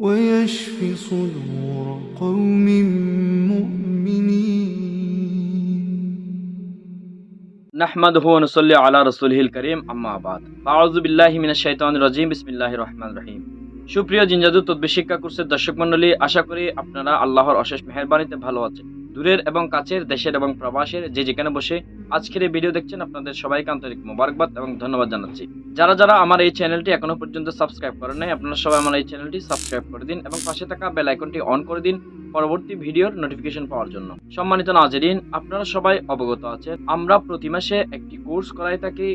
ويشف صدور قوم مؤمنين নাহমাদুহু ওয়া নুসাল্লি আলা রাসূলিহিল কারীম আম্মা বাদ আউযু বিল্লাহি মিনাশ শাইতানির রাজীম বিসমিল্লাহির রহমানির রহিম সুপ্রিয় জিনজাদু তদ্বির শিক্ষা কোর্সের দর্শক মণ্ডলী আশা করি আপনারা আল্লাহর অশেষ মেহেরবানিতে ভালো আছেন দূরের এবং কাছের, দেশের এবং প্রবাসের যে যেখানে বসে আজকের এই ভিডিও দেখছেন আপনাদের সবাইকে আন্তরিক মোবারকবাদ এবং ধন্যবাদ জানাচ্ছি। যারা যারা আমার এই চ্যানেলটি এখনও পর্যন্ত সাবস্ক্রাইব করেন নাই, আপনারা সবাই আমার এই চ্যানেলটি সাবস্ক্রাইব করে দিন এবং পাশে থাকা বেল আইকনটি অন করে দিন পরবর্তী ভিডিওর নোটিফিকেশন পাওয়ার জন্য। সম্মানিত নাজেরিন, আপনারা সবাই অবগত আছেন, আমরা প্রতি মাসে একটি কোর্স করাই থাকি,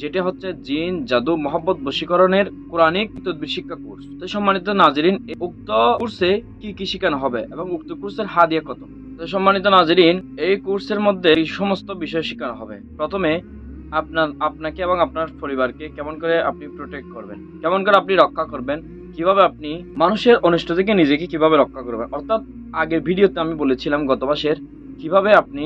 যেটা হচ্ছে জিন, জাদু মোহাম্মদ বশীকরণের কোরআনিক তদ্বির শিক্ষা কোর্স। তো সম্মানিত নাজেরিন উক্ত কোর্সে কি কি শেখানো হবে এবং উক্ত কোর্সের হাদিয়া কত? তো সম্মানিত নাজরিন, এই কোর্সের মধ্যে এই সমস্ত বিষয় শেখানো হবে। প্রথমে আপনার, আপনাকে এবং আপনার পরিবারকে কেমন করে আপনি প্রোটেক্ট করবেন, কেমন করে আপনি রক্ষা করবেন, কীভাবে আপনি মানুষের অনিষ্ট থেকে নিজেকে কীভাবে রক্ষা করবেন, অর্থাৎ আগের ভিডিওতে আমি বলেছিলাম গত মাসের কীভাবে আপনি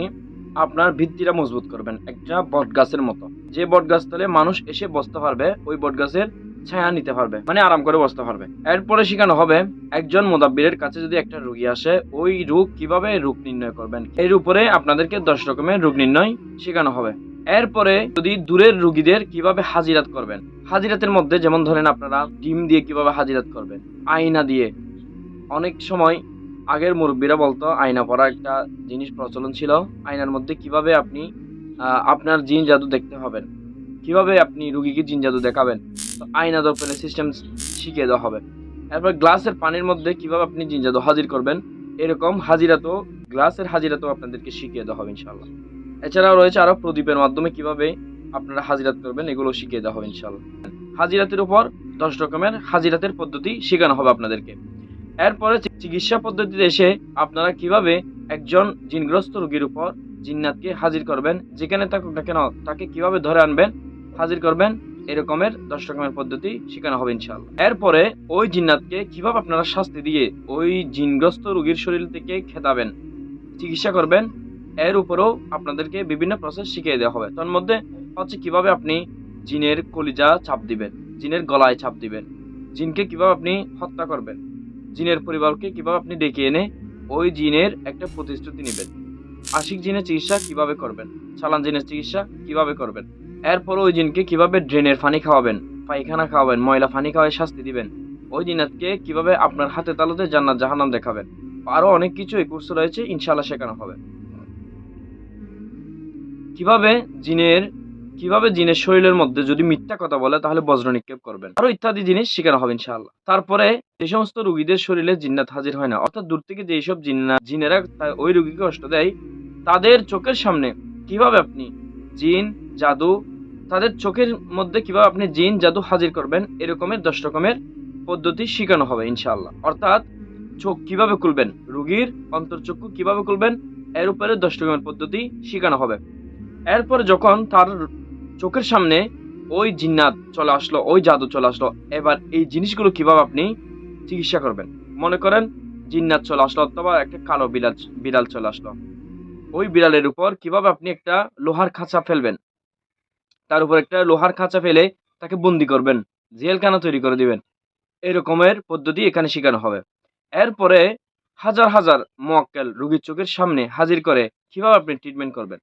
আপনার ভিত্তিটা মজবুত করবেন, একটা বট গাছের মতো। যে বট গাছ তলে মানুষ এসে বসতে পারবে, ওই বট গাছের ছায়া নিতে পারবে মানে আরাম করে বসতে পারবে। এরপরে শেখানো হবে একজন মোদাব্বিরের কাছে যদি একটা রোগী আসে, ওই রোগ কীভাবে রোগ নির্ণয় করবেন? এর উপরে আপনাদেরকে দশ রকমের রোগ নির্ণয় শেখানো হবে। এরপরে যদি দূরের রুগীদের কীভাবে হাজিরাত করবেন? হাজিরাতের মধ্যে যেমন ধরেন আপনারা ডিম দিয়ে কীভাবে হাজিরাত করবেন? আয়না দিয়ে। অনেক সময় আগের মুরব্বীরা বলতো, আয়না পরা একটা জিনিস প্রচলন ছিল, আয়নার মধ্যে কীভাবে আপনি আপনার জিন জাদু দেখতে হবেন? কীভাবে আপনি রুগীকে জিন জাদু দেখাবেন? আয়না দর্পণের সিস্টেম শিখিয়ে দেওয়া হবে। এরপর গ্লাসের পানির মধ্যে কীভাবে আপনি জিন জাদু হাজির করবেন, এরকম হাজিরাতো গ্লাসের হাজিরাতো আপনাদেরকে শিখিয়ে দেওয়া হবে ইনশাল্লাহ এছাড়াও রয়েছে আরও প্রদীপের মাধ্যমে কীভাবে আপনারা হাজিরাত করবেন এগুলো শিখিয়ে দেওয়া হবে ইনশাল্লাহ হাজিরাতের উপর দশ রকমের হাজিরাতের পদ্ধতি শেখানো হবে আপনাদেরকে। এরপরে চিকিৎসা পদ্ধতিতে এসে আপনারা কীভাবে একজন জিনগ্রস্ত রোগীর উপর জিন্নাতকে হাজির করবেন, যেখানে থাকুক না কেন তাকে কীভাবে ধরে আনবেন, হাজির করবেন এরকমের দশ রকমের পদ্ধতি শেখানো হবে ইনশাল্লাহ এরপরে ওই জিন্নাতকে কীভাবে আপনারা শাস্তি দিয়ে ওই জিনগ্রস্ত রোগীর শরীর থেকে খেতাবেন, চিকিৎসা করবেন, এর উপরেও আপনাদেরকে বিভিন্ন প্রসেস শিখিয়ে দেওয়া হবে। তার মধ্যে হচ্ছে কীভাবে আপনি জিনের কলিজা চাপ দিবেন, জিনের গলায় চাপ দিবেন, জিনকে কীভাবে আপনি হত্যা করবেন, জিনের পরিবারকে কীভাবে আপনি ডেকে এনে ওই জিনের একটা প্রতিশ্রুতি নেবেন, আশিক জিনের চিকিৎসা কীভাবে করবেন চালান জিনের চিকিৎসা কীভাবে করবেন এরপর ওই জিনকে কীভাবে ড্রেনের পানি খাওয়াবেন, পায়খানা খাওয়াবেন, ময়লা পানি খাওয়ায় শাস্তি দিবেন, ওই জিনাতকে কীভাবে আপনার হাতে তালুতে জান্নাত জাহান্নাম দেখাবেন, আরও অনেক কিছু এই কোর্সে রয়েছে ইনশাল্লাহ শেখানো হবে। কীভাবে জিনের কীভাবে জিনের শরীরের মধ্যে যদি মিথ্যা কথা বলে, তাহলে বজ্র নিক্ষেপ করবেন। আরও ইত্যাদি জিনিস শেখানো হবে ইনশাআল্লাহ। তারপরে যে সমস্ত রুগীদের শরীরে জিন্নাত হাজির হয় না, অর্থাৎ দূর থেকে যেই সব জিন্না, জিনেরা ওই রুগীকে কষ্ট দেয়, তাদের চোখের সামনে কীভাবে আপনি জিন জাদু, তাদের চোখের মধ্যে কীভাবে আপনি জিন, জাদু হাজির করবেন, এরকমের দশ রকমের পদ্ধতি শেখানো হবে ইনশাআল্লাহ। অর্থাৎ চোখ কীভাবে খুলবেন, রুগীর অন্তর্চক্ষু কীভাবে খুলবেন, এর উপরে দশ রকমের পদ্ধতি শেখানো হবে। এরপর যখন তার চোখের সামনে ওই জিন্নাত চলে আসলো, ওই জাদু চলে আসলো, এবার এই জিনিসগুলো কীভাবে আপনি চিকিৎসা করবেন? মনে করেন জিন্নাত চলে আসলো অথবা একটা কালো বিড়াল বিড়াল চলে আসলো। ওই বিড়ালের উপর কীভাবে আপনি একটা লোহার খাঁচা ফেলবেন তার উপর একটা লোহার খাঁচা ফেলে তাকে বন্দি করবেন, জেলখানা তৈরি করে দিবেন। এরকমের পদ্ধতি এখানে শেখানো হবে। এরপরে হাজার হাজার মোয়াক্কেল রুগীর চোখের সামনে হাজির করে কীভাবে আপনি ট্রিটমেন্ট করবেন?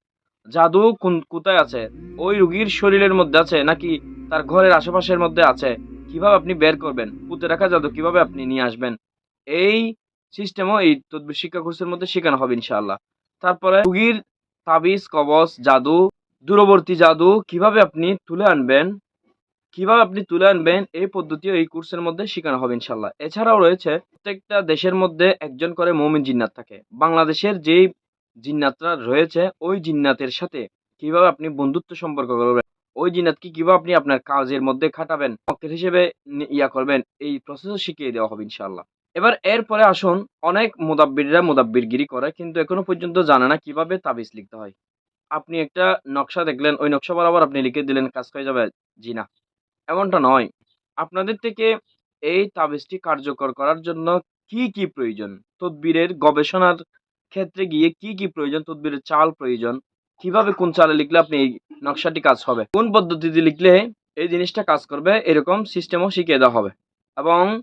জাদু কোন কোথায় আছে? ওই রুগীর শরীরের মধ্যে আছে নাকি তার ঘরের আশেপাশের মধ্যে আছে? কীভাবে আপনি বের করবেন? পুঁতে রাখা জাদু কীভাবে আপনি নিয়ে আসবেন? এই সিস্টেমও এই তদ্বির শিক্ষা কোর্সের মধ্যে শেখানো হবে ইনশাআল্লাহ। তারপরে রুগীর তাবিজ কবচ জাদু দূরবর্তী জাদু কীভাবে আপনি তুলে আনবেন, কীভাবে আপনি তুলে আনবেন, এই পদ্ধতিও এই কোর্সের মধ্যে শেখানো হবে ইনশাল্লাহ এছাড়াও রয়েছে প্রত্যেকটা দেশের মধ্যে একজন করে মমিন জিন্নাত থাকে। বাংলাদেশের যেই জিন্নাতরা রয়েছে, ওই জিন্নাতের সাথে কীভাবে আপনি বন্ধুত্ব সম্পর্ক করবেন ওই জিন্নাতকে কীভাবে আপনি আপনার কাজের মধ্যে খাটাবেন, মক্কেল হিসেবে ইয়া করবেন, এই প্রসেসও শিখিয়ে দেওয়া হবে ইনশাল্লাহ এবার এরপরে আসুন, অনেক মোদাব্বিররা মোদাব্বিরগিরি করে, কিন্তু এখনও পর্যন্ত জানে না কীভাবে তাবিজ লিখতে হয়। আপনি একটা নকশা দেখলেন, ওই নকশা বরাবর আপনি লিখে দিলেন, কাজ হয়ে যাবে জি না। এমনটা নয়। আপনাদের থেকে এই তাবিজটি কার্যকর করার জন্য কি কি প্রয়োজন? তদবিরের গবেষণার ক্ষেত্রে গিয়ে কি কি প্রয়োজন? তদবিরের চাল প্রয়োজন। কীভাবে কোন চালে লিখলে আপনি এই নকশাটি কাজ হবে? কোন পদ্ধতিতে লিখলে এই জিনিসটা কাজ করবে? এরকম সিস্টেমও শিখিয়ে দেওয়া হবে। এবং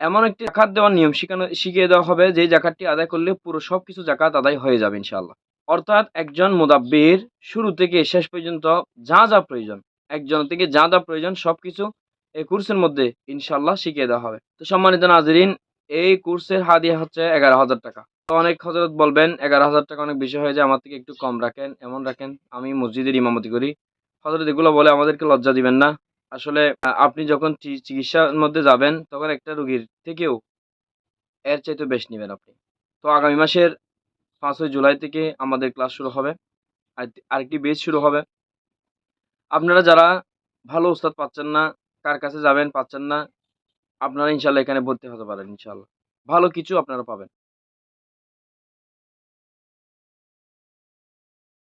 এমন একটি জাকাত দেওয়ার নিয়ম শিখানো, শিখিয়ে দেওয়া হবে যে জাকাতটি আদায় করলে পুরো সবকিছু জাকাত আদায় হয়ে যাবে ইনশাআল্লাহ। অর্থাৎ একজন মুদাব্বির শুরু থেকে শেষ পর্যন্ত যা যা প্রয়োজন, একজন থেকে যা যা প্রয়োজন সবকিছু এই কোর্সের মধ্যে ইনশাল্লাহ শিখিয়ে দেওয়া হবে। তো সম্মানিত নাজরিন, এই কোর্সের হাদিয়া হচ্ছে এগারো হাজার টাকা। তো অনেক হজরত বলবেন, এগারো হাজার টাকা অনেক বেশি হয়ে যায়, আমার থেকে একটু কম রাখেন, এমন রাখেন, আমি মসজিদের ইমামতি করি। হজরত এগুলো বলে আমাদেরকে লজ্জা দিবেন না। আসলে আপনি যখন চিকিৎসার মধ্যে যাবেন, তখন একটা রুগীর থেকেও এর চাইতে বেশ নেবেন আপনি। তো আগামী মাসের পাঁচই জুলাই থেকে আমাদের ক্লাস শুরু হবে। আরেকটি বেচ শুরু হবে। আপনারা যারা ভালো ওস্তাদ পাচ্ছেন না, কার কাছে যাবেন পাচ্ছেন না, আপনারা ইনশাল্লাহ এখানে ভর্তি হতে পারেন ইনশাল্লাহ। ভালো কিছু আপনারা পাবেন।